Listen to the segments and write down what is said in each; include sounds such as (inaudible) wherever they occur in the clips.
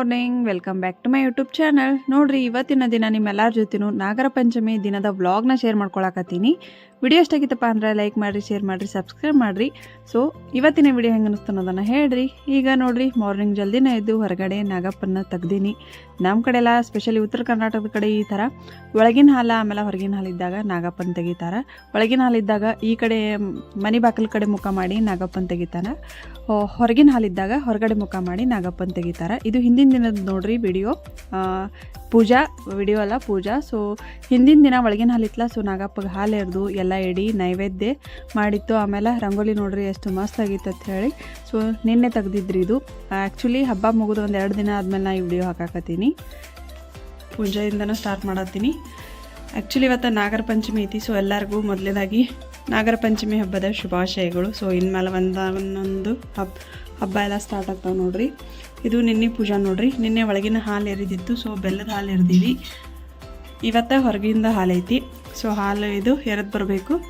Morning, welcome back to my YouTube channel. ನೋಡ್ರಿ, ಇವತ್ತಿನ ದಿನ ನಿಮ್ಮೆಲ್ಲರ ಜೊತೆನೂ ನಾಗರ ಪಂಚಮಿ ದಿನದ ವ್ಲಾಗ್ನ ಶೇರ್ ಮಾಡ್ಕೊಳಕತ್ತೀನಿ. ವಿಡಿಯೋ ಎಷ್ಟಾಗಿತ್ತಪ್ಪ ಅಂದ್ರೆ ಲೈಕ್ ಮಾಡಿರಿ ಶೇರ್ ಮಾಡಿರಿ ಸಬ್ಸ್ಕ್ರೈಬ್ ಮಾಡಿರಿ. ಸೊ ಇವತ್ತಿನ ವಿಡಿಯೋ ಹೆಂಗೆ ಅನ್ನಿಸ್ತು ಅನ್ನೋದನ್ನು ಹೇಳ್ರಿ. ಈಗ ನೋಡಿರಿ ಮಾರ್ನಿಂಗ್ ಜಲ್ದಿನೇ ಇದ್ದು ಹೊರಗಡೆ ನಾಗಪ್ಪನ ತೆಗ್ದೀನಿ. ನಮ್ಮ ಕಡೆ ಎಲ್ಲ ಸ್ಪೆಷಲಿ ಉತ್ತರ ಕರ್ನಾಟಕದ ಕಡೆ ಈ ಥರ, ಒಳಗಿನ ಹಾಲ, ಆಮೇಲೆ ಹೊರಗಿನ ಹಾಲಿದ್ದಾಗ ನಾಗಪ್ಪನ ತೆಗಿತಾರೆ. ಒಳಗಿನ ಹಾಲಿದ್ದಾಗ ಈ ಕಡೆ ಮನೆ ಬಾಕಲ ಕಡೆ ಮುಖ ಮಾಡಿ ನಾಗಪ್ಪನ ತೆಗಿತಾನೆ ಹೊರಗಿನ ಹಾಲಿದ್ದಾಗ ಹೊರಗಡೆ ಮುಖ ಮಾಡಿ ನಾಗಪ್ಪನ ತೆಗಿತಾರೆ. ಇದು ಹಿಂದಿನ ದಿನದ ನೋಡ್ರಿ ವಿಡಿಯೋ. ಪೂಜಾ, ವಿಡಿಯೋ ಅಲ್ಲ ಪೂಜಾ. ಸೊ ಹಿಂದಿನ ದಿನ ಒಳಗಿನ ಹಾಲಿತ್ತಲ್ಲ ಸೊ ನಾಗಪ್ಪಗೆ ಹಾಲು ಎರೆದು ಎಲ್ಲ ಎಡಿ ನೈವೇದ್ಯ ಮಾಡಿತ್ತು. ಆಮೇಲೆ ರಂಗೋಲಿ ನೋಡ್ರಿ ಎಷ್ಟು ಮಸ್ತ್ ಆಗಿತ್ತು ಅಂತ ಹೇಳಿ. ಸೊ ನಿನ್ನೆ ತೆಗ್ದಿದ್ರಿ ಇದು. ಆ್ಯಕ್ಚುಲಿ ಹಬ್ಬ ಮುಗಿದು ಒಂದು ಎರಡು ದಿನ ಆದಮೇಲೆ ನಾ ಈ ವಿಡಿಯೋ ಹಾಕಾಕತ್ತೀನಿ. ಪೂಜೆಯಿಂದನೂ ಸ್ಟಾರ್ಟ್ ಮಾಡತ್ತೀನಿ. ಆ್ಯಕ್ಚುಲಿ ಇವತ್ತು ನಾಗರ ಪಂಚಮಿ ಐತಿ. ಸೊ ಎಲ್ಲರಿಗೂ ಮೊದಲನೇದಾಗಿ ನಾಗರ ಪಂಚಮಿ ಹಬ್ಬದ ಶುಭಾಶಯಗಳು. ಸೊ ಇನ್ಮೇಲೆ ಒಂದು ಒಂದೊಂದು ಹಬ್ಬ ಹಬ್ಬ ಎಲ್ಲ ಸ್ಟಾರ್ಟ್ ಆಗ್ತಾವೆ ನೋಡ್ರಿ. ಇದು ನಿನ್ನೆ ಪೂಜಾ ನೋಡ್ರಿ. ನಿನ್ನೆ ಒಳಗಿನ ಹಾಲು ಎರಿದಿತ್ತು. ಸೊ ಬೆಲ್ಲದ ಹಾಲು ಎರಿದೀವಿ. ಇವತ್ತ ಹೊರಗಿಂದ ಹಾಲೈತಿ ಸೊ ಹಾಲು ಇದು, ಎರೆದು ಬರಬೇಕು.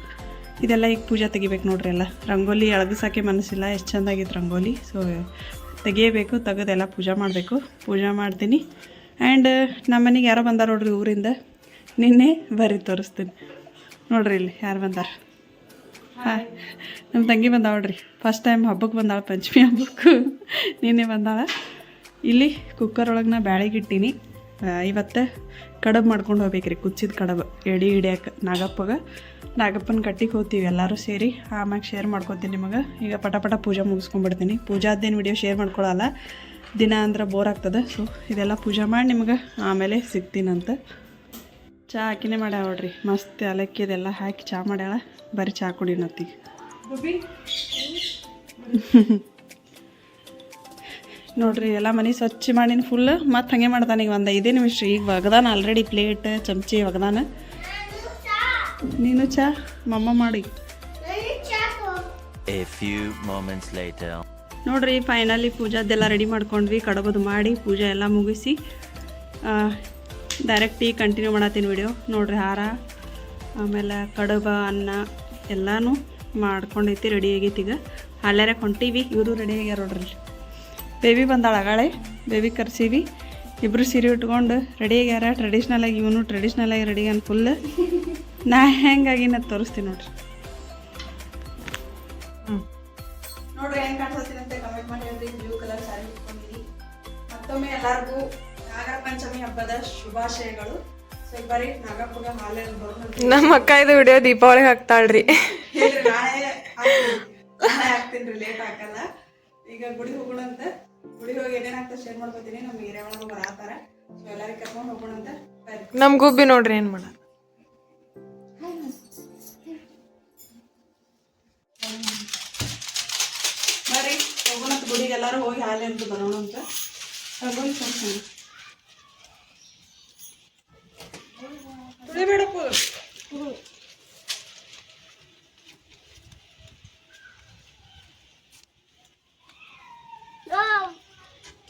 ಇದೆಲ್ಲ ಈಗ ಪೂಜೆ ತೆಗಿಬೇಕು ನೋಡ್ರಿ ಎಲ್ಲ. ರಂಗೋಲಿ ಸಾಕೆ ಮನಸ್ಸಿಲ್ಲ, ಎಷ್ಟು ಚೆಂದಾಗಿತ್ತು ರಂಗೋಲಿ. ಸೊ, ತೆಗಿಯಬೇಕು ತೆಗೆದೆಲ್ಲ ಪೂಜೆ ಮಾಡಬೇಕು. ಪೂಜೆ ಮಾಡ್ತೀನಿ. ಆ್ಯಂಡ್ ನಮ್ಮ ಮನೆಗೆ ಯಾರೋ ಬಂದಾರ ನೋಡ್ರಿ ಊರಿಂದ. ನಿನ್ನೆ ಬರ್ರಿ ತೋರಿಸ್ತೀನಿ. ನೋಡ್ರಿ ಇಲ್ಲಿ ಯಾರು ಬಂದಾರ. ಹಾಂ ನಮ್ಮ ತಂಗಿ ಬಂದಾವ ನೋಡ್ರಿ. ಫಸ್ಟ್ ಟೈಮ್ ಹಬ್ಬಕ್ಕೆ ಬಂದಾಳ, ಪಂಚಮಿ ಹಬ್ಬಕ್ಕೆ. ನಿನ್ನೆ ಬಂದಾಳ. ಇಲ್ಲಿ ಕುಕ್ಕರ್ ಒಳಗೆ ನಾ ಬ್ಯಾಳಿಗಿಟ್ಟೀನಿ ಇವತ್ತು ಕಡಬ್ ಮಾಡ್ಕೊಂಡು ಹೋಗ್ಬೇಕ್ರಿ ಕುಚ್ಚಿದ ಕಡಬು. ಎಡಿ ಹಿಡಿಯಕ್ಕೆ ನಾಗಪ್ಪಗೆ. ನಾಗಪ್ಪನ ಕಟ್ಟಿಗೆ ಹೋಗ್ತೀವಿ ಎಲ್ಲರೂ ಸೇರಿ. ಆಮ್ಯಾಗ ಶೇರ್ ಮಾಡ್ಕೊತೀನಿ ನಿಮಗೆ. ಈಗ ಪಟ ಪಟ ಪೂಜೆ ಮುಗಿಸ್ಕೊಂಡ್ಬಿಡ್ತೀನಿ. ಪೂಜಾದ್ದೇನು ವಿಡಿಯೋ ಶೇರ್ ಮಾಡ್ಕೊಳ್ಳಲ್ಲ ದಿನ ಅಂದ್ರೆ ಬೋರ್ ಆಗ್ತದೆ ಸೊ ಇದೆಲ್ಲ ಪೂಜೆ ಮಾಡಿ ನಿಮಗೆ ಆಮೇಲೆ ಸಿಗ್ತೀನಂತ. ಚಹಾ ಹಾಕಿನೇ ಮಾಡ್ಯಾವ ನೋಡ್ರಿ. ಮಸ್ತ್ ಏಲಕ್ಕಿ ಇದೆಲ್ಲ ಹಾಕಿ ಚಹಾ ಮಾಡ್ಯಾಳ. ಬರೀ ಚಹಾ ಕುಡಿನತ್ತಿಗೆ. (laughs) ನೋಡ್ರಿ ಎಲ್ಲ ಮನೆ ಸ್ವಚ್ಛ ಮಾಡಿನ ಫುಲ್ ಮತ್ತು ಹಾಗೆ ಮಾಡ್ತಾನೆ ಈಗ ಒಂದು ಐದೇ ನಿಮಿಷ. ಈಗ ಒಗ್ದಾನ ಆಲ್ರೆಡಿ ಪ್ಲೇಟ್ ಚಮಚಿ ಒಗ್ದಾನ. ನೀನು ಚಾ ಮಮ್ಮ ಮಾಡಿ. ನೋಡ್ರಿ ಫೈನಲಿ ಪೂಜಾದೆಲ್ಲ ರೆಡಿ ಮಾಡ್ಕೊಂಡ್ವಿ. ಕಡಬದು ಮಾಡಿ ಪೂಜೆ ಎಲ್ಲ ಮುಗಿಸಿ ಡೈರೆಕ್ಟ್ ಈಗ ಕಂಟಿನ್ಯೂ ಮಾಡತ್ತೀನಿ ವಿಡಿಯೋ ನೋಡ್ರಿ ಹಾರ ಆಮೇಲೆ ಕಡಬ ಅನ್ನ ಎಲ್ಲನೂ ಮಾಡ್ಕೊಂಡೈತಿ ರೆಡಿ ಆಗೈತಿ ಈಗ. ಹಾಲ್ಯಾರಕ್ಕೆ ಹೊಂಟೀವಿ ಇವರು ರೆಡಿ ಆಗ್ಯಾರ ನೋಡ್ರಿ ಬೇಬಿ ಬಂದಾಳ ಅಗಾಳೆ ಬೇಬಿ ಕರ್ಸೀವಿ. ಇಬ್ಬರು ಸೀರೆ ಉಟ್ಕೊಂಡು ರೆಡಿ ಆಗ್ಯಾರ. ಟ್ರೆಡಿಷ್ನಲ್ ಆಗಿ ಇವನು ಟ್ರೆಡಿಷ್ನಲ್ ಆಗಿ ರೆಡಿ ಅನ್ ಫುಲ್ ನಾ ಹೆಂಗಾಗಿ ನಾ ತೋರಿಸ್ತೀನಿ ನೋಡ್ರಿ. ನೋಡ್ರಿ ಹೆಂಗೆ ಕಾಣಿಸ್ತೀನಿ ಅಂತ ಕಮೆಂಟ್ ಮಾಡಿ ಹೇಳ್ರಿ. ಬ್ಲೂ ಕಲರ್ ಸ್ಯಾರಿ ಉಟ್ಕೊಂಡಿನಿ ಮತ್ತೊಮ್ಮೆ ಎಲ್ಲರಿಗೂ ನಾಗರ ಪಂಚಮಿ ಹಬ್ಬದ ಶುಭಾಶಯಗಳು. ಸೊ ಈಗ ಬರೀ ನಾಗಪ್ಪಗ ಹಾಲೆ ಬರೋಣ ನಮ್ಮ ಅಕ್ಕ ಇದು ವಿಡಿಯೋ ದೀಪಾವಳಿ ಹಾಕ್ತಾಳ್ರಿ. ಹೇಳ್ರಿ ನಾಳೆ ಹಾಕ್ತೀನಿ. ನಾಳೆ ಹಾಕ್ತೀನಿ ಲೇಟ್ ಹಾಕಲ್ಲ. ಈಗ ಗುಡಿ ಹೋಗೋಣ ಅಂತ ಗುಡಿ ಹೋಗಿ ಏನೇನ್ ಆಗ್ತದೆ ಶೇರ್ ಮಾಡ್ಕೊತೀನಿ ನಮ್ಮ ಬರತ್ತಾರ ಸೊ ಎಲ್ಲರಿಗೆ ಕರ್ಕೊಂಡು ಹೋಗೋಣ ಅಂತ ಬರ್ರಿ ನಮ್ ಗುಬ್ಬಿ ನೋಡ್ರಿ ಏನ್ ಮಾಡ ಬರ್ರಿ ಹೋಗೋಣ ಗುಡಿಗೆ ಎಲ್ಲರೂ ಹೋಗಿ ಹಾಲೆ ಅಂತ ಬರೋಣ ಅಂತ ರಂಗೋಲಿ ತೋರ್ಸೋಣ ತುಳಿಬೇಡಪ್ಪ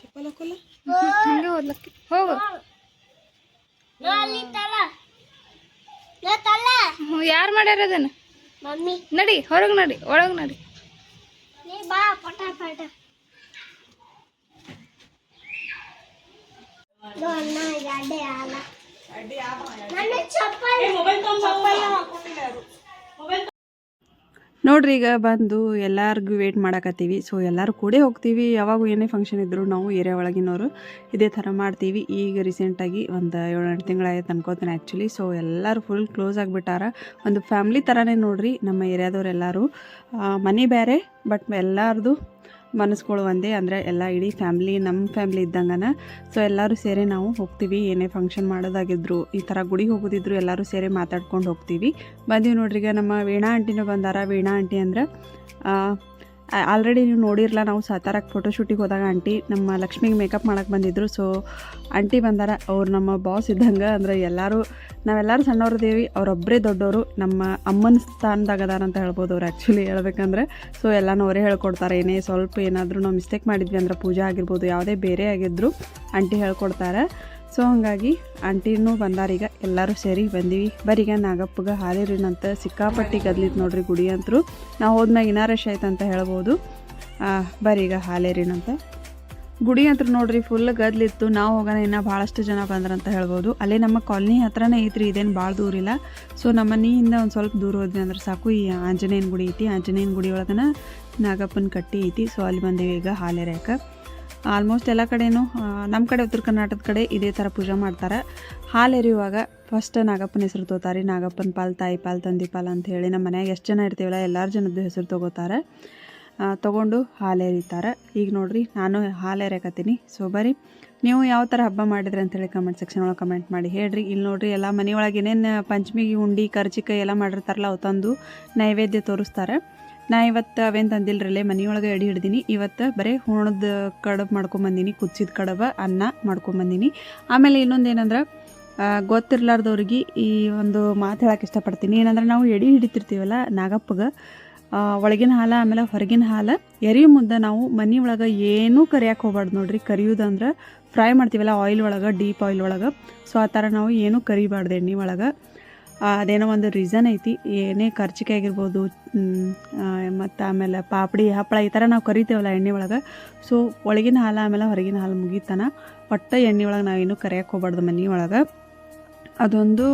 ಚಪ್ಪಲ್ ಹಾಕೋಲ್ಲ ಹೋಗು ಯಾರು ಮಾಡ್ಯಾರ ಅದನ್ನ? ಮಮ್ಮಿ. ನಡಿ ಹೊರಗೆ ನಡಿ ಒಳಗೆ ನಡಿ. ನೀ ಬಾ ಪಟಾಪಟ ನನ್ನ ಎಡೆ ಆಲ ನನ್ನ ಚಪ್ಪಲ್ ನೋಡ್ರಿ ಈಗ ಬಂದು ಎಲ್ಲರಿಗೂ ವೇಟ್ ಮಾಡಕತ್ತೀವಿ. ಸೊ ಎಲ್ಲರೂ ಕೂಡ ಹೋಗ್ತೀವಿ. ಯಾವಾಗ ಏನೇ ಫಂಕ್ಷನ್ ಇದ್ದರೂ ನಾವು ಏರಿಯಾ ಒಳಗಿನವರು ಇದೇ ಥರ ಮಾಡ್ತೀವಿ. ಈಗ ರೀಸೆಂಟಾಗಿ ಒಂದು ಏಳು ಎಂಟು ತಿಂಗಳಾಯ್ತು ಅನ್ಕೋತೀನಿ ಆ್ಯಕ್ಚುಲಿ ಸೊ ಎಲ್ಲರೂ ಫುಲ್ ಕ್ಲೋಸ್ ಆಗಿಬಿಟ್ಟಾರ. ಒಂದು ಫ್ಯಾಮ್ಲಿ ಥರನೇ ನೋಡ್ರಿ ನಮ್ಮ ಏರಿಯಾದವ್ರು ಎಲ್ಲರೂ ಮನೆ ಬೇರೆ ಬಟ್ ಎಲ್ಲರದು ಮನಸ್ಸುಗಳು ಒಂದೇ ಅಂದರೆ ಎಲ್ಲ ಇಡೀ ಫ್ಯಾಮ್ಲಿ ನಮ್ಮ ಫ್ಯಾಮ್ಲಿ ಇದ್ದಂಗನ. ಸೊ ಎಲ್ಲರೂ ಸೇರಿ ನಾವು ಹೋಗ್ತೀವಿ. ಏನೇ ಫಂಕ್ಷನ್ ಮಾಡೋದಾಗಿದ್ರು, ಈ ಥರ ಗುಡಿಗೆ ಹೋಗೋದಿದ್ರು ಎಲ್ಲರೂ ಸೇರಿ ಮಾತಾಡ್ಕೊಂಡು ಹೋಗ್ತೀವಿ. ಬಂದೀವಿ ನೋಡ್ರಿ ಈಗ ನಮ್ಮ ವೀಣಾ ಆಂಟಿನೂ ಬಂದಾರ. ವೀಣಾ ಆಂಟಿ ಅಂದ್ರೆ ಆಲ್ರೆಡಿ ನೀವು ನೋಡಿರಲ್ಲ ನಾವು ಸಾತಾರಕ್ಕೆ ಫೋಟೋಶೂಟಿಗೆ ಹೋದಾಗ ಆಂಟಿ ನಮ್ಮ ಲಕ್ಷ್ಮಿಗೆ ಮೇಕಪ್ ಮಾಡಕ್ಕೆ ಬಂದಿದ್ರು. ಸೊ ಆಂಟಿ ಬಂದಾರ, ಅವ್ರು ನಮ್ಮ ಬಾಸ್ ಇದ್ದಂಗೆ, ಅಂದ್ರೆ ಎಲ್ಲರೂ, ನಾವೆಲ್ಲರೂ ಸಣ್ಣವ್ರದೇವಿ ಅವರೊಬ್ಬರೇ ದೊಡ್ಡವರು ನಮ್ಮ ಅಮ್ಮನ ಸ್ಥಾನದಾಗ ಅದಾರ ಅಂತ ಹೇಳ್ಬೋದು ಅವ್ರು ಆ್ಯಕ್ಚುಲಿ ಹೇಳ್ಬೇಕಂದ್ರೆ. ಸೊ ಎಲ್ಲನೂ ಅವರೇ ಹೇಳ್ಕೊಡ್ತಾರೆ, ಏನೇ ಸ್ವಲ್ಪ ಏನಾದರೂ ನಾವು ಮಿಸ್ಟೇಕ್ ಮಾಡಿದ್ವಿ ಅಂದ್ರೆ ಪೂಜೆ ಆಗಿರ್ಬೋದು, ಯಾವುದೇ ಬೇರೆ ಆಗಿದ್ದರೂ ಆಂಟಿ ಹೇಳ್ಕೊಡ್ತಾರೆ. ಸೊ ಹಂಗಾಗಿ ಆಂಟಿನೂ ಬಂದಾರೀಗ ಎಲ್ಲರೂ ಸೇರಿ ಬಂದೀವಿ. ಬರೀಗ ನಾಗಪ್ಪಗೆ ಹಾಲಿರಿನಂತ ಸಿಕ್ಕಾಪಟ್ಟಿ ಗದ್ಲಿತ್ತು ನೋಡ್ರಿ ಗುಡಿ ಅಂತರು. ನಾವು ಹೋದ್ಮ್ಯಾಗ ಇನ್ನ ರಶ್ ಆಯ್ತು ಅಂತ ಹೇಳ್ಬೋದು ಬರೀಗ ಹಾಲೇರಿನಂತ. ಗುಡಿ ಅಂತ ನೋಡ್ರಿ ಫುಲ್ ಗದ್ಲಿತ್ತು. ನಾವು ಹೋಗೋಣ ಇನ್ನೂ ಭಾಳಷ್ಟು ಜನ ಬಂದ್ರಂತ ಹೇಳ್ಬೋದು. ಅಲ್ಲೇ ನಮ್ಮ ಕಾಲನಿ ಹತ್ರನೇ ಐತ್ರಿ, ಇದೇನು ಭಾಳ ದೂರ ಇಲ್ಲ. ಸೊ ನಮ್ಮ ಮನೆಯಿಂದ ಒಂದು ಸ್ವಲ್ಪ ದೂರ ಹೋದ್ವಿ ಅಂದ್ರೆ ಸಾಕು. ಈ ಆಂಜನೇಯನ ಗುಡಿ ಐತಿ. ಆಂಜನೇಯನ ಗುಡಿ ಒಳಗನ ನಾಗಪ್ಪನ ಕಟ್ಟಿ ಐತಿ. ಸೊ ಅಲ್ಲಿ ಬಂದೇವಿ ಈಗ ಹಾಲೆರ್ಯಾಕ ಆಲ್ಮೋಸ್ಟ್ ಎಲ್ಲ ಕಡೆನೂ ನಮ್ಮ ಕಡೆ ಉತ್ತರ ಕರ್ನಾಟಕದ ಕಡೆ ಇದೇ ಥರ ಪೂಜೆ ಮಾಡ್ತಾರೆ. ಹಾಲು ಎರೆಯುವಾಗ ಫಸ್ಟ್ ನಾಗಪ್ಪನ ಹೆಸರು ತಗೋತಾರೆ ನಾಗಪ್ಪನ ಪಾಲ್, ತಾಯಿ ಪಾಲ್, ತಂದಿ ಪಾಲ್ ಅಂತ ಹೇಳಿ ನಮ್ಮ ಮನ್ಯಾಗ ಎಷ್ಟು ಜನ ಇರ್ತೀವಲ್ಲ ಎಲ್ಲರ ಜನದ್ದು ಹೆಸರು ತೊಗೋತಾರೆ. ತಗೊಂಡು ಹಾಲು ಎರಿತಾರೆ. ಈಗ ನೋಡಿರಿ, ನಾನು ಹಾಲು ಎರೆಕತ್ತೀನಿ ಸೊ ಬರೀ ನೀವು ಯಾವ ಥರ ಹಬ್ಬ ಮಾಡಿದ್ರಿ ಅಂತೇಳಿ ಕಮೆಂಟ್ ಸೆಕ್ಷನ್ ಒಳಗೆ ಕಮೆಂಟ್ ಮಾಡಿ. ಹೇಳ್ರಿ ಇಲ್ಲಿ ನೋಡ್ರಿ ಎಲ್ಲ ಮನೆಯೊಳಗೆ ಏನೇನು ಪಂಚಮಿಗೆ ಉಂಡಿ ಕರ್ಜಿಕಾಯಿ ಎಲ್ಲ ಮಾಡಿರ್ತಾರಲ್ಲ ಅವು ತಂದು ನೈವೇದ್ಯ ತೋರಿಸ್ತಾರೆ. ನಾ ಇವತ್ತು ಅವೇನು ತಂದಿಲ್ರಲ್ಲೇ ಮನೆಯೊಳಗೆ ಎಡಿ ಹಿಡ್ದೀನಿ. ಇವತ್ತು ಬರೀ ಹೂಣದ ಕಡಬು ಮಾಡ್ಕೊಂಬಂದಿನಿ ಕುಚ್ಚಿದ ಕಡಬ ಅನ್ನ ಮಾಡ್ಕೊಂಬಂದಿನಿ ಆಮೇಲೆ ಇನ್ನೊಂದು ಏನಂದ್ರೆ ಆ, ಗೊತ್ತಿರ್ಲಾರ್ದವ್ರಿಗೆ ಈ ಒಂದು ಮಾತು ಹೇಳಕ್ಕೆ ಇಷ್ಟಪಡ್ತೀನಿ. ಏನಂದ್ರೆ ನಾವು ಎಡಿ ಹಿಡಿತಿರ್ತೀವಲ್ಲ ನಾಗಪ್ಪಗೆ ಒಳಗಿನ ಹಾಲು ಆಮೇಲೆ ಹೊರಗಿನ ಹಾಲು ಎರಿ ಮುದ್ದೆ ನಾವು ಮನೆ ಒಳಗೆ ಏನೂ ಕರಿಯಕ್ಕೆ ಹೋಗ್ಬಾರ್ದು ನೋಡ್ರಿ. ಕರಿಯೋದಂದ್ರೆ ಫ್ರೈ ಮಾಡ್ತೀವಲ್ಲ ಆಯಿಲ್ ಒಳಗೆ ಡೀಪ್ ಆಯಿಲ್ ಒಳಗೆ. ಸೊ ಆ ಥರ ನಾವು ಏನೂ ಕರಿಬಾರ್ದು ಎಣ್ಣೆ ಒಳಗೆ. ಅದೇನೋ ಒಂದು ರೀಸನ್ ಐತಿ. ಏನೇ ಖರ್ಚಿಗೆ ಆಗಿರ್ಬೋದು ಮತ್ತು ಆಮೇಲೆ ಪಾಪಡಿ, ಹಪ್ಪಳ ಈ ಥರ ನಾವು ಕರಿತೇವಲ್ಲ ಎಣ್ಣೆ ಒಳಗೆ. ಸೊ ಒಳಗಿನ ಹಾಲು ಆಮೇಲೆ ಹೊರಗಿನ ಹಾಲು ಮುಗಿತನ. ಒಟ್ಟು ಎಣ್ಣೆ ಒಳಗೆ ನಾವೇನು ಕರಿಯಕ್ಕೆ ಹೋಗ್ಬಾರ್ದು ಮನೆ ಒಳಗೆ. ಅದೊಂದು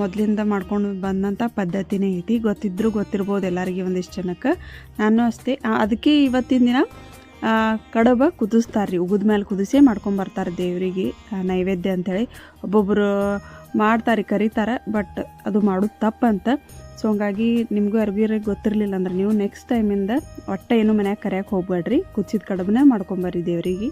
ಮೊದಲಿಂದ ಮಾಡ್ಕೊಂಡು ಬಂದಂಥ ಪದ್ಧತಿನೇ ಐತಿ. ಗೊತ್ತಿದ್ದರೂ ಗೊತ್ತಿರ್ಬೋದು ಎಲ್ಲರಿಗೆ ಒಂದಿಷ್ಟು ಜನಕ್ಕೆ. ನಾನು ಅಷ್ಟೇ. ಅದಕ್ಕೆ ಇವತ್ತಿನ ದಿನ ಕಡಬ ಕುದಿಸ್ತಾರೆ ರೀ ಉಗಿದ ಮೇಲೆ ಕುದಿಸಿ ಮಾಡ್ಕೊಂಬರ್ತಾರೆ ದೇವರಿಗೆ ನೈವೇದ್ಯ ಅಂಥೇಳಿ ಒಬ್ಬೊಬ್ಬರು ಮಾಡ್ತಾರೆ ಕರೀತಾರೆ, ಬಟ್ ಅದು ಮಾಡೋದು ತಪ್ಪಂತ. ಸೊ ಹಂಗಾಗಿ ನಿಮಗೂ ಅರ್ಬಿರ ಗೊತ್ತಿರಲಿಲ್ಲ ಅಂದ್ರೆ ನೀವು ನೆಕ್ಸ್ಟ್ ಟೈಮಿಂದ ಒಟ್ಟೆ ಏನು ಮನ್ಯಾಗ ಕರೆಯಕ್ಕೆ ಹೋಗ್ಬೇಡ್ರಿ. ಕುಚ್ಚಿದ ಕಡಬನೇ ಮಾಡ್ಕೊಂಬರ್ರಿ ದೇವರಿಗೆ.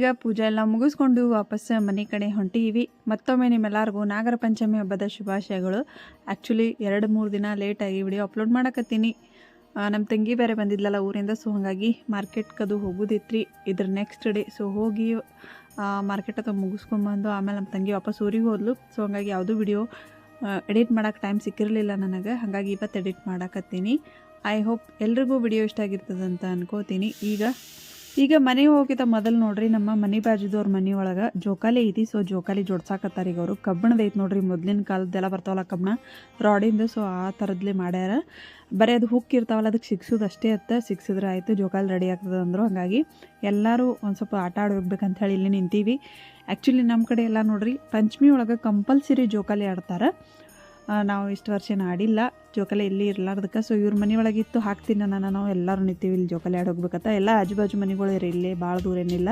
ಈಗ ಪೂಜೆ ಎಲ್ಲ ಮುಗಿಸ್ಕೊಂಡು ವಾಪಸ್ ಮನೆ ಕಡೆ ಹೊಂಟೀವಿ. ಮತ್ತೊಮ್ಮೆ ನಿಮ್ಮೆಲ್ಲರಿಗೂ ನಾಗರ ಪಂಚಮಿ ಹಬ್ಬದ ಶುಭಾಶಯಗಳು. ಆ್ಯಕ್ಚುಲಿ ಎರಡು ಮೂರು ದಿನ ಲೇಟಾಗಿ ವಿಡಿಯೋ ಅಪ್ಲೋಡ್ ಮಾಡಕತ್ತೀನಿ. ನಮ್ಮ ತಂಗಿ ಬೇರೆ ಬಂದಿದ್ಲಲ್ಲ ಊರಿಂದ ಸೊ ಹಾಗಾಗಿ ಮಾರ್ಕೆಟ್ಗದು ಹೋಗೋದಿತ್ರಿ. ಇದ್ರ ನೆಕ್ಸ್ಟ್ ಡೇ ಸೊ ಹೋಗಿ ಮಾರ್ಕೆಟ್ ಅದು ಮುಗಿಸ್ಕೊಂಬಂದು ಆಮೇಲೆ ನಮ್ಮ ತಂಗಿ ವಾಪಸ್ ಊರಿಗೆ ಹೋದ್ಲು. ಸೊ ಹಾಗಾಗಿ ಯಾವುದೂ ವಿಡಿಯೋ ಎಡಿಟ್ ಮಾಡೋಕೆ ಟೈಮ್ ಸಿಕ್ಕಿರಲಿಲ್ಲ ನನಗೆ. ಹಾಗಾಗಿ ಇವತ್ತು ಎಡಿಟ್ ಮಾಡಕತ್ತೀನಿ. ಐ ಹೋಪ್ ಎಲ್ರಿಗೂ ವಿಡಿಯೋ ಇಷ್ಟ ಆಗಿರ್ತದಂತ ಅನ್ಕೋತೀನಿ. ಈಗ ಈಗ ಮನೆ ಹೋಗಿದ ಮೊದಲು ನೋಡ್ರಿ, ನಮ್ಮ ಮನೆ ಬಾಜುದವ್ರ ಮನೆ ಒಳಗೆ ಜೋಕಾಲಿ ಐತಿ. ಸೊ ಜೋಕಾಲಿ ಜೋಡ್ಸಾಕತ್ತಾರ ಈಗ ಅವರು. ಕಬ್ಬಣದ ಐತಿ ನೋಡ್ರಿ, ಮೊದ್ಲಿನ ಕಾಲದ್ದೆಲ್ಲ ಬರ್ತಾವಲ್ಲ ಕಬ್ಬಣ? ರಾಡಿಂದು ಸೊ ಆ ಥರದ್ಲೆ ಮಾಡ್ಯಾರ. ಬರೀ ಅದು ಹುಕ್ ಇರ್ತಾವಲ್ಲ ಅದಕ್ಕೆ ಸಿಕ್ಸೋದು ಅಷ್ಟೇ ಅತ್ತ. ಸಿಕ್ಸಿದ್ರೆ ಆಯಿತು, ಜೋಕಾಲಿ ರೆಡಿ ಆಗ್ತದೆ ಅಂದರು. ಹಾಗಾಗಿ ಎಲ್ಲರೂ ಒಂದು ಸ್ವಲ್ಪ ಆಟ ಆಡಿ ಹೋಗ್ಬೇಕಂತ ಹೇಳಿ ಇಲ್ಲಿ ನಿಂತೀವಿ. ಆ್ಯಕ್ಚುಲಿ ನಮ್ಮ ಕಡೆ ಎಲ್ಲ ನೋಡ್ರಿ, ಪಂಚಮಿ ಒಳಗೆ ಕಂಪಲ್ಸರಿ ಜೋಕಾಲಿ ಆಡ್ತಾರೆ. ನಾವು ಇಷ್ಟು ವರ್ಷ ಆಡಿಲ್ಲ. ಜೋಕಾಲಿ ಎಲ್ಲಿ ಇರ್ಲಾರ್ದಕ್ಕೆ. ಸೊ ಇವ್ರ ಮನೆ ಒಳಗಿತ್ತು, ಹಾಕ್ತೀನಿ ನಾನು ನಾವು ಎಲ್ಲರೂ ನಿಂತೀವಿ, ಇಲ್ಲಿ ಜೋಕಾಲಿ ಆಡಿ ಹೋಗ್ಬೇಕಂತ ಎಲ್ಲ ಆಜು ಬಾಜು ಮನೆಗಳು ಇರಿ, ಇಲ್ಲೇ ಭಾಳ ದೂರ ಏನಿಲ್ಲ.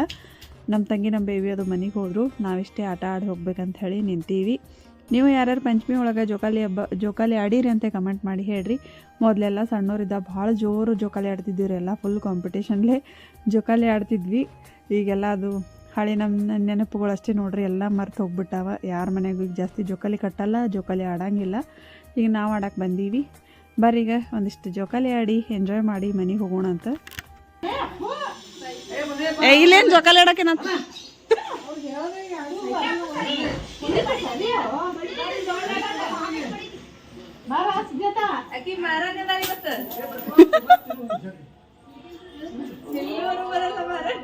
ನಮ್ಮ ತಂಗಿ ನಮ್ಮ ಬೇಬಿ ಅದು ಮನೆಗೆ ಹೋದರು. ನಾವಿಷ್ಟೇ ಆಟ ಆಡಿ ಹೋಗ್ಬೇಕಂತ ಹೇಳಿ ನಿಂತೀವಿ. ನೀವು ಯಾರ್ಯಾರು ಪಂಚಮಿ ಒಳಗೆ ಜೋಕಾಲಿ ಹಬ್ಬ, ಜೋಕಾಲಿ ಆಡೀರಿ ಅಂತ ಕಮೆಂಟ್ ಮಾಡಿ ಹೇಳ್ರಿ. ಮೊದಲೆಲ್ಲ ಸಣ್ಣವರಿದ್ದ ಭಾಳ ಜೋರು ಜೋಕಾಲಿ ಆಡ್ತಿದ್ದೀವಿ ಎಲ್ಲ ಫುಲ್ ಕಾಂಪಿಟೇಷನ್ಲೇ ಜೋಕಾಲಿ ಆಡ್ತಿದ್ವಿ. ಈಗೆಲ್ಲ ಅದು ಹಳೆ ನಮ್ಮ ನೆನಪುಗಳು ಅಷ್ಟೇ ನೋಡ್ರಿ ಎಲ್ಲ ಮರ್ತು ಹೋಗ್ಬಿಟ್ಟಾವ. ಯಾರ ಮನೆಗೂ ಈಗ ಜಾಸ್ತಿ ಜೋಕಾಲಿ ಕಟ್ಟಲ್ಲ ಜೋಕಾಲಿ ಆಡಂಗಿಲ್ಲ. ಈಗ ನಾವು ಆಡಕ್ಕೆ ಬಂದೀವಿ. ಬರ್ರಿ ಈಗ ಒಂದಿಷ್ಟು ಜೋಕಾಲಿ ಆಡಿ ಎಂಜಾಯ್ ಮಾಡಿ ಮನೆಗೆ ಹೋಗೋಣ ಅಂತ. ಏ ಇಲ್ಲೇನು ಜೋಕಾಲಿ ಆಡಕ್ಕೆ ಆಡ್ರಿ (laughs)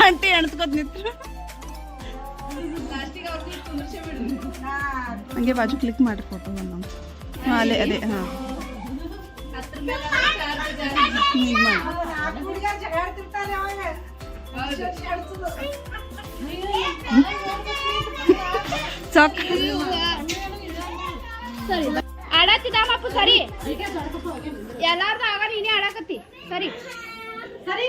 ಆಂಟಿ. ಅಣ್ಸ್ಕೊತ ನಿಂತ್ರ. ಹಂಗೆ ಬಾಜು ಕ್ಲಿಕ್ ಮಾಡಿ ಫೋಟೋ ನಮ್ಮ ಅಲ್ಲೇ ಅದೇ ಹಾಂ. ಈಗ ಆಡತ್ತಿದ್ದ ಮಪ್ಪು ಸರಿ. ಎಲ್ಲಾರ್ದು ಆಗ ನೀನೇ ಆಡಕತ್ತಿ ಸರಿ. ಸರಿ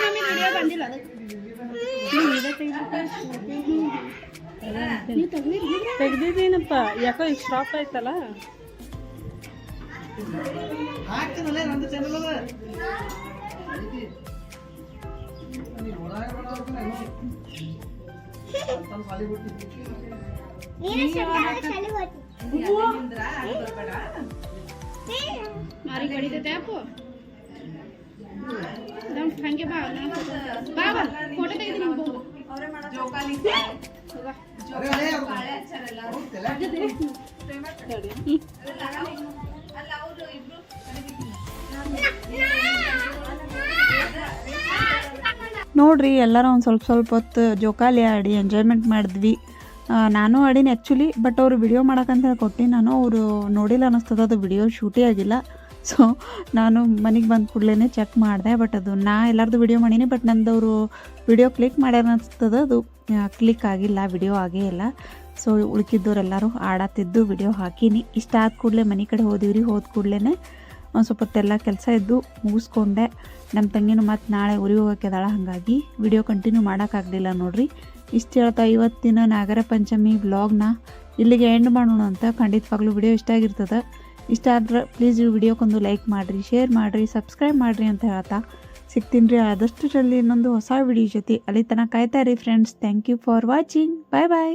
ಮಮ್ಮಿ ವಿಡಿಯೋ ಬಂದಿಲ್ಲ ತೆಗ್ದಿದ್ದೀನಪ್ಪ. ಯಾಕೋ ಈಗ ಸ್ಟಾಪ್ ಆಯ್ತಲ್ಲ? ನಮ್ (laughs) ಹಂಗೆ ಬಾ ನಮ್ ಬಾ ಬಾ ಫೋಟೋ ತೆಗೆದು ನಿಮ್ಗೆ ನೋಡ್ರಿ ಎಲ್ಲರೂ ಒಂದು ಸ್ವಲ್ಪ ಸ್ವಲ್ಪ ಹೊತ್ತು ಜೋಕಾಲಿ ಆಡಿ ಎಂಜಾಯ್ಮೆಂಟ್ ಮಾಡಿದ್ವಿ. ನಾನು ಆಡೀನಿ ಆ್ಯಕ್ಚುಲಿ ಬಟ್ ಅವರು ವಿಡಿಯೋ ಮಾಡೋಕ್ಕಂತ ಹೇಳಿ ಕೊಟ್ಟು ನಾನು ಅವರು ನೋಡಿಲ್ಲ ಅನ್ನಿಸ್ತದೆ, ಅದು ವಿಡಿಯೋ ಶೂಟೇ ಆಗಿಲ್ಲ. ಸೊ ನಾನು ಮನೆಗೆ ಬಂದ ಕೂಡಲೇ ಚೆಕ್ ಮಾಡಿದೆ ಬಟ್ ಅದು ನಾ ಎಲ್ಲರದು ವಿಡಿಯೋ ಮಾಡೀನಿ ಬಟ್ ನಂದವರು ವಿಡಿಯೋ ಕ್ಲಿಕ್ ಮಾಡ್ಯಾರ ಅನಿಸ್ತದ ಅದು ಕ್ಲಿಕ್ ಆಗಿಲ್ಲ ವಿಡಿಯೋ ಆಗೇ ಇಲ್ಲ. ಸೊ ಉಳ್ಕಿದ್ದವ್ರೆಲ್ಲರೂ ಆಡತ್ತಿದ್ದು ವಿಡಿಯೋ ಹಾಕೀನಿ. ಇಷ್ಟ ಆದ ಕೂಡಲೇ ಮನೆ ಕಡೆ ಹೋದಿವ್ರಿ, ಹೋದ ಕೂಡಲೇ ಒಂದು ಸ್ವಲ್ಪ ಹೊತ್ತೆಲ್ಲ ಕೆಲಸ ಇದ್ದು ಮುಗಿಸ್ಕೊಂಡೆ. ನಮ್ಮ ತಂಗಿನೂ ಮತ್ತು ನಾಳೆ ಊರಿಗೆ ಹೋಗೋಕ್ಕೆದಾಳ ಹಾಗಾಗಿ ವಿಡಿಯೋ ಕಂಟಿನ್ಯೂ ಮಾಡೋಕ್ಕಾಗಲಿಲ್ಲ ನೋಡ್ರಿ. ಇಷ್ಟು ಹೇಳ್ತಾ ಇವತ್ತಿನ ನಾಗರ ಪಂಚಮಿ ಬ್ಲಾಗ್ನ ಇಲ್ಲಿಗೆ ಎಂಡ್ ಮಾಡೋಣ ಅಂತ ಖಂಡಿತವಾಗ್ಲೂ ವಿಡಿಯೋ ಇಷ್ಟ ಆಗಿರ್ತದೆ. ಇಷ್ಟ ಆದ್ರೆ ಪ್ಲೀಸ್ ಈ ವಿಡಿಯೋಕ್ಕೊಂದು ಲೈಕ್ ಮಾಡಿರಿ ಶೇರ್ ಮಾಡಿರಿ ಸಬ್ಸ್ಕ್ರೈಬ್ ಮಾಡಿರಿ ಅಂತ ಹೇಳ್ತಾ ಸಿಗ್ತೀನಿ ರೀ. ಆದಷ್ಟು ಜಲ್ದಿ ಇನ್ನೊಂದು ಹೊಸ ವಿಡಿಯೋ ಜೊತೆ ಅಲ್ಲಿ ತನಕ ಕಾಯ್ತಾ ರೀ friends thank you for watching bye bye